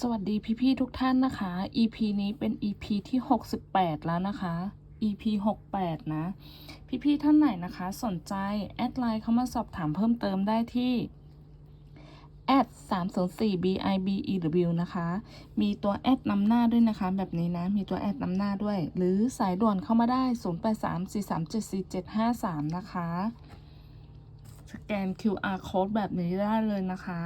สวัสดีพี่ๆทุกท่านนะคะ EP นี้เป็น EP ที่ 68 แล้วนะคะ EP 68 นะ พี่ๆท่านไหนนะคะ สนใจ แอดไลน์เข้ามาสอบถามเพิ่มเติมได้ที่แอด304 bibew นะคะ มีตัวแอดนำหน้าด้วยนะคะ แบบนี้นะ มีตัวแอดนำหน้าด้วย หรือสายด่วนเข้ามาได้ 0834374753 นะคะ สแกน QR code แบบนี้ได้เลยนะคะ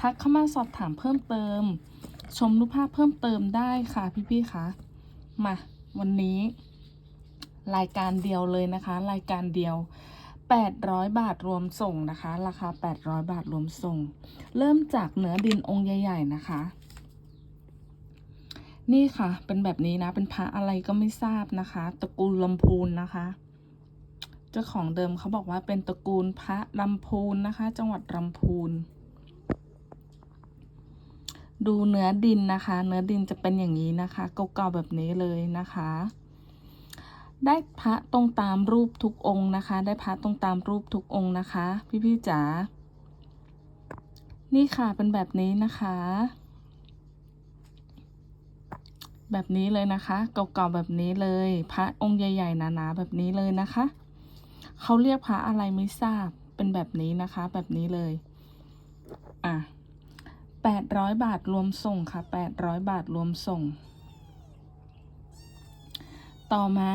ทักเข้ามาสอบถามเพิ่มเติม ชมรูปภาพเพิ่มเติมได้ค่ะพี่ๆคะมาวันนี้ รายการเดียวเลยนะคะ รายการเดียว 800 บาทรวมส่งนะคะ ราคา 800 บาทรวมส่ง เริ่มจากเนื้อดินองค์ใหญ่ ๆ นะคะ นี่ค่ะ เป็นแบบนี้นะ เป็นพระอะไรก็ไม่ทราบนะคะ ตระกูลลำพูนนะคะ เจ้าของเดิมเขาบอกว่าเป็นตระกูลพระลำพูนนะคะ จังหวัดลำพูน ดูเนื้อดินนะคะ เนื้อดินจะเป็นอย่างนี้นะคะ เก่าๆแบบนี้เลยนะคะ ได้พระตรงตามรูปทุกองค์นะคะ ได้พระตรงตามรูปทุกองค์นะคะ พี่ๆจ๋า นี่ค่ะเป็นแบบนี้นะคะ แบบนี้เลยนะคะ เก่าๆแบบนี้เลย พระองค์ใหญ่ๆหนาๆแบบนี้เลยนะคะ เขาเรียกพระอะไรไม่ทราบ เป็นแบบนี้นะคะ แบบนี้เลย อะ แปดร้อยบาทรวมส่งค่ะแปดร้อยบาทรวมส่ง ต่อมา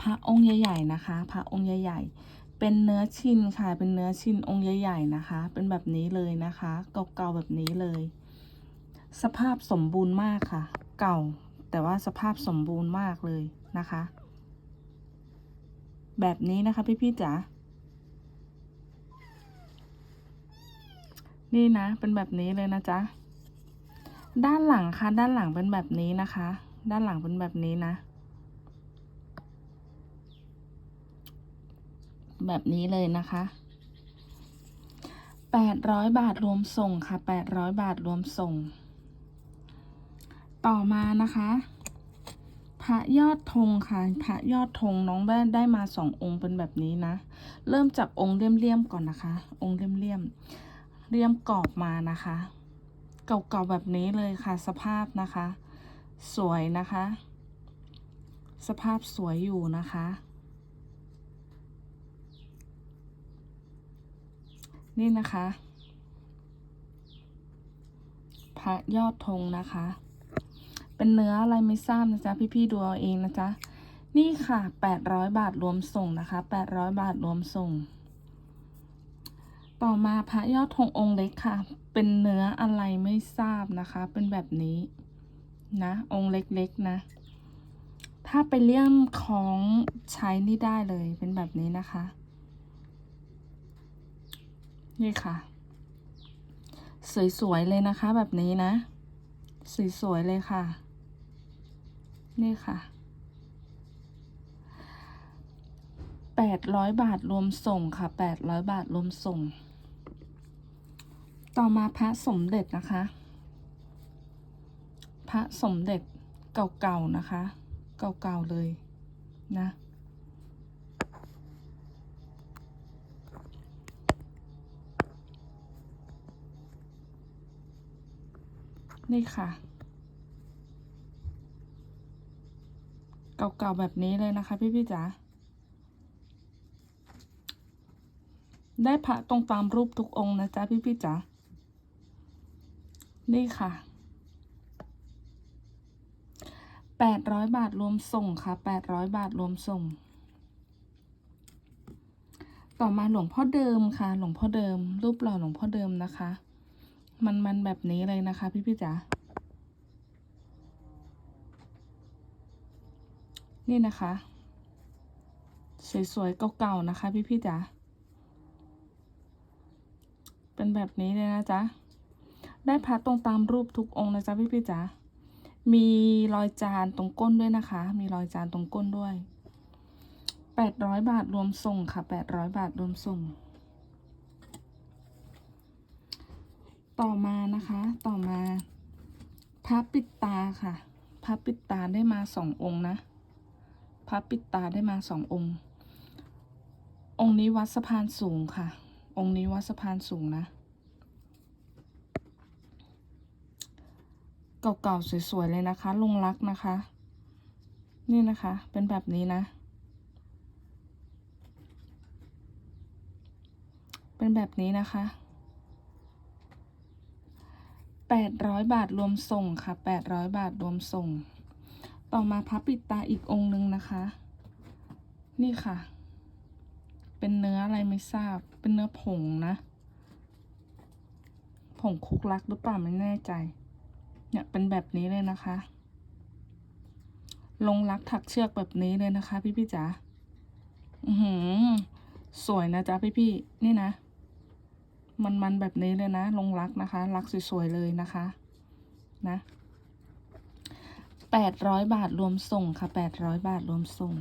พระองค์ใหญ่ๆนะคะ พระองค์ใหญ่ๆ เป็นเนื้อชิ้นค่ะ เป็นเนื้อชิ้นองค์ใหญ่ๆนะคะ เป็นแบบนี้เลยนะคะ เก่าๆแบบนี้เลย สภาพสมบูรณ์มากค่ะ เก่าแต่ว่าสภาพสมบูรณ์มากเลยนะคะ แบบนี้นะคะพี่ๆจ๋า นี่นะ เป็นแบบนี้เลยนะจ๊ะ ด้านหลังค่ะ ด้านหลังเป็นแบบนี้นะคะ ด้านหลังเป็นแบบนี้นะ แบบนี้เลยนะคะแปดร้อยบาทรวมส่งค่ะแปดร้อยบาทรวมส่ง ต่อมานะคะพระยอดธงค่ะ พระยอดธงน้องได้ได้มาสององค์เป็นแบบนี้นะ เริ่มจากองค์เลี่ยมๆก่อนนะคะ องค์เลี่ยมๆ เรียมกรอบมานะคะ เก่าๆแบบนี้เลยค่ะ สภาพนะคะ สวยนะคะ สภาพสวยอยู่นะคะ นี่นะคะพระยอดธงนะคะ เป็นเนื้ออะไรไม่ทราบนะจ๊ะพี่ๆดูเอาเองนะจ๊ะนี่ค่ะแปดร้อยบาทรวมส่งนะคะแปดร้อยบาทรวมส่ง ต่อมาพระยอดธงองค์เล็กค่ะ เป็นเนื้ออะไรไม่ทราบนะคะ เป็นแบบนี้นะ องค์เล็กๆนะ ถ้าไปเลี่ยมของใช้นี่ได้เลย เป็นแบบนี้นะคะ นี่ค่ะ สวยๆเลยนะคะ แบบนี้นะ สวยๆเลยค่ะ นี่ค่ะแปดร้อยบาทรวมส่งค่ะแปดร้อยบาทรวมส่ง ต่อมาพระสมเด็จนะคะ พระสมเด็จเก่าๆนะคะ เก่าๆเลยนะ นี่ค่ะ เก่าๆแบบนี้เลยนะคะ พี่ๆจ๋าได้พระตรงตามรูปทุกองค์นะจ๊ะพี่ๆจ๋า นี่ค่ะแปดร้อยบาทรวมส่งค่ะแปดร้อยบาทรวมส่ง ต่อมาหลวงพ่อเดิมค่ะ หลวงพ่อเดิม รูปหล่อหลวงพ่อเดิมนะคะ มันมันแบบนี้เลยนะคะ พี่พี่จ๋านี่นะคะ สวยๆเก่าๆนะคะ พี่พี่จ๋าเป็นแบบนี้เลยนะจ๊ะ ได้พัดตรงตามรูปทุกองค์นะจ๊ะพี่พี่ๆจ๋ามีรอยจานตรงก้นด้วยนะคะ มีรอยจานตรงก้นด้วยแปดร้อยบาทรวมส่งค่ะแปดร้อยบาทรวมส่ง ต่อมานะคะ ต่อมาพระปิดตาค่ะพระปิดตาได้มาสององค์นะพระปิดตาได้มาสององค์ องค์นี้วัดสะพานสูงค่ะ องค์นี้วัดสะพานสูงนะ เก่าๆสวยๆเลยนะคะ ลงรักนะคะ นี่นะคะ เป็นแบบนี้นะ เป็นแบบนี้นะคะแปดร้อยบาทรวมส่งค่ะแปดร้อยบาทรวมส่ง ต่อมาพับปิดตาอีกองค์หนึ่งนะคะ นี่ค่ะ เป็นเนื้ออะไรไม่ทราบ เป็นเนื้อผงนะ ผงคุกลักหรือเปล่าไม่แน่ใจ เนี่ยเป็นแบบนี้เลยนะคะ ลงรักถักเชือกแบบนี้เลยนะคะ พี่พี่จ๋าอือหือ สวยนะจ๊ะพี่พี่นี่นะ มันมันแบบนี้เลยนะ ลงรักนะคะ รักสวยๆเลยนะคะ นะแปดร้อยบาทรวมส่งค่ะแปดร้อยบาทรวมส่ง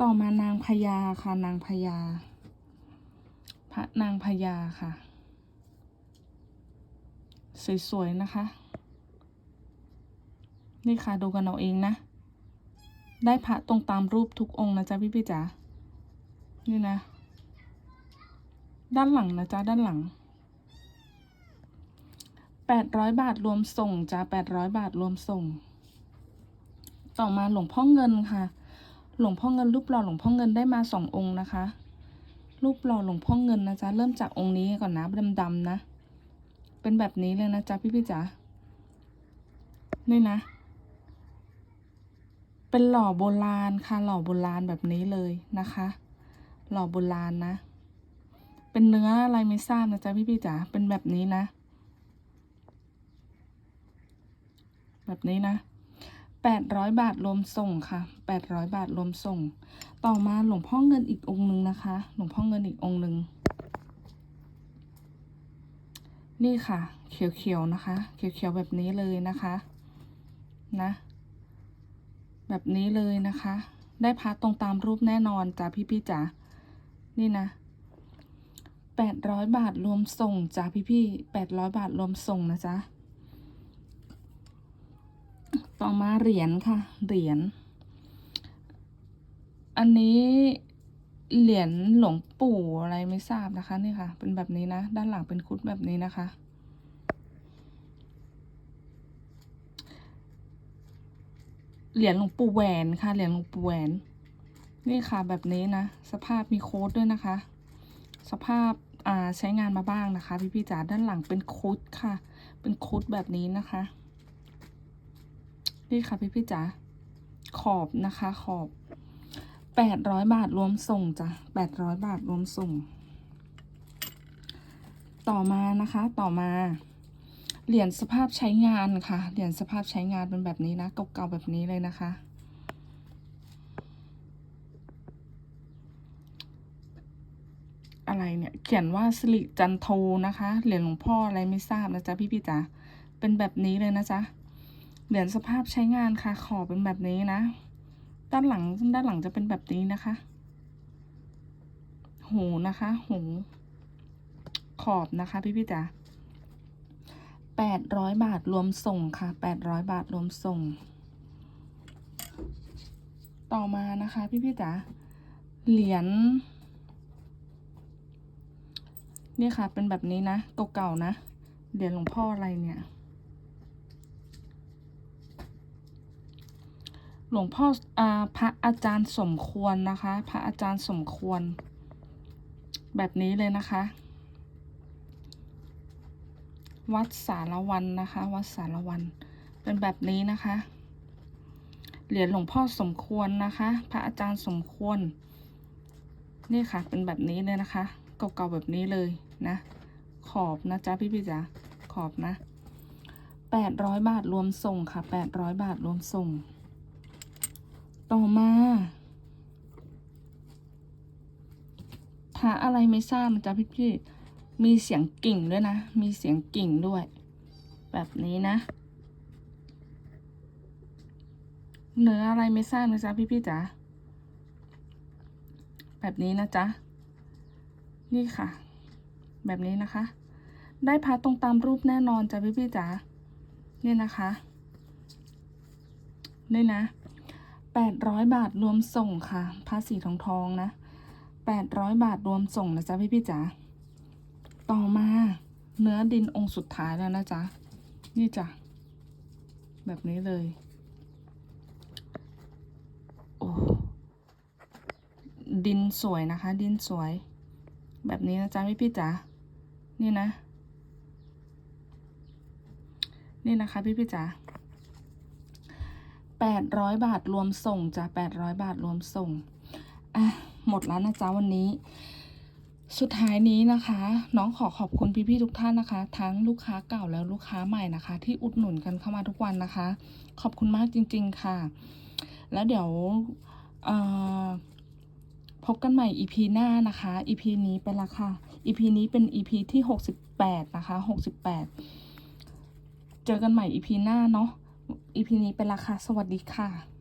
ต่อมานางพญาค่ะนางพญาพระนางพญาค่ะ สวยๆนะคะ นี่ค่ะดูกันเอาเองนะ ได้พระตรงตามรูปทุกองค์นะจ๊ะพี่พี่ๆจ๋า นี่นะ ด้านหลังนะจ๊ะด้านหลังแปดร้อยบาทรวมส่งจ้าแปดร้อยบาทรวมส่ง ต่อมาหลวงพ่อเงินค่ะ หลวงพ่อเงินรูปหล่อหลวงพ่อเงินได้มาสององค์นะคะ รูปหล่อหลวงพ่อเงินนะจ๊ะเริ่มจากองค์นี้ก่อนนะดำๆนะ เป็นแบบนี้เลยนะจ๊ะพี่พี่ๆจ๋านี่นะ เป็นหล่อโบราณค่ะหล่อโบราณแบบนี้เลยนะคะ หล่อโบราณนะ เป็นเนื้ออะไรไม่ทราบนะจ๊ะพี่พี่ๆจ๋าเป็นแบบนี้นะ แบบนี้นะแปดร้อยบาทรวมส่งค่ะแปดร้อยบาทรวมส่ง ต่อมาหลวงพ่อเงินอีกองค์หนึ่งนะคะ หลวงพ่อเงินอีกองค์หนึ่ง นี่ค่ะ เขียวๆนะคะ เขียวๆแบบนี้เลยนะคะนะ แบบนี้เลยนะคะ ได้พัดตรงตามรูปแน่นอนจ้ะพี่ๆจ๋านี่นะแปดร้อยบาทรวมส่งจ้ะพี่ๆแปดร้อยบาทรวมส่งนะจ๊ะต่อมาเหรียญค่ะ เหรียญ อันนี้ เหรียญหลวงปู่อะไรไม่ทราบนะคะนี่ค่ะ เป็นแบบนี้นะ ด้านหลังเป็นคุดแบบนี้นะคะ เหรียญหลวงปู่แหวนค่ะ เหรียญหลวงปู่แหวน นี่ค่ะแบบนี้นะ สภาพมีโค้ดด้วยนะคะ สภาพอ่าใช้งานมาบ้างนะคะ พี่พี่ๆจ๋าด้านหลังเป็นคุดค่ะ เป็นคุดแบบนี้นะคะ นี่ค่ะพี่พี่ๆจ๋าขอบนะคะขอบ แปดร้อยบาทรวมส่งจ้ะแปดร้อยบาทรวมส่ง ต่อมานะคะต่อมา เหรียญสภาพใช้งานค่ะ เหรียญสภาพใช้งานเป็นแบบนี้นะ เก่าๆแบบนี้เลยนะคะ อะไรเนี่ย เขียนว่าสิริจันโทนะคะ เหรียญหลวงพ่ออะไรไม่ทราบนะจ๊ะพี่พี่ๆจ๋าเป็นแบบนี้เลยนะจ๊ะ เหรียญสภาพใช้งานค่ะ ขอบเป็นแบบนี้นะ ด้านหลังด้านหลังจะเป็นแบบนี้นะคะ หูนะคะหูขอบนะคะพี่พี่ๆจ๋าแปดร้อยบาทรวมส่งค่ะแปดร้อยบาทรวมส่ง ต่อมานะคะพี่พี่ๆจ๋าเหรียญนี่ค่ะเป็นแบบนี้นะเก่าๆนะเหรียญหลวงพ่ออะไรเนี่ย หลวงพ่ออาพระอาจารย์สมควรนะคะ พระอาจารย์สมควร แบบนี้เลยนะคะ วัดสารวันนะคะ วัดสารวัน เป็นแบบนี้นะคะ เหรียญหลวงพ่อสมควรนะคะ พระอาจารย์สมควร นี่ค่ะ เป็นแบบนี้เลยนะคะ เก่าๆแบบนี้เลยนะ ขอบนะจ๊ะพี่พี่จ๋า ขอบนะแปดร้อยบาทรวมส่งค่ะแปดร้อยบาทรวมส่ง ต่อมาพระอะไรไม่ทราบนะจ๊ะพี่พี่มีเสียงกิ่งด้วยนะ มีเสียงกิ่งด้วย แบบนี้นะ เนื้ออะไรไม่ทราบนะจ๊ะพี่พี่จ๋าแบบนี้นะจ๊ะ นี่ค่ะ แบบนี้นะคะ ได้พัดตรงตามรูปแน่นอนจ้ะพี่พี่จ๋านี่ยนะคะนี่นะ แปดร้อยบาทรวมส่งค่ะ ภาษีทองทองนะแปดร้อยบาทรวมส่งนะจ๊ะพี่พี่ๆจ๋าต่อมาเนื้อดินองค์สุดท้ายแล้วนะจ๊ะ นี่จ้ะ แบบนี้เลย โอ้ ดินสวยนะคะ ดินสวย แบบนี้นะจ๊ะพี่พี่ๆจ๋า นี่นะ นี่นะคะพี่พี่ๆจ๋า แปดร้อยบาทรวมส่งจ้ะแปดร้อยบาทรวมส่งอะหมดแล้วนะจ๊ะวันนี้ สุดท้ายนี้นะคะ น้องขอขอบคุณพี่ๆทุกท่านนะคะ ทั้งลูกค้าเก่าแล้วลูกค้าใหม่นะคะ ที่อุดหนุนกันเข้ามาทุกวันนะคะ ขอบคุณมากจริง ๆค่ะ แล้วเดี๋ยวพบกันใหม่ EP หน้านะคะ EP นี้เป็นราคา EP นี้เป็น EP ที่ 68 นะคะ 68 เจอกันใหม่ EP หน้าเนาะ อีพีนี้เป็นราคาสวัสดีค่ะ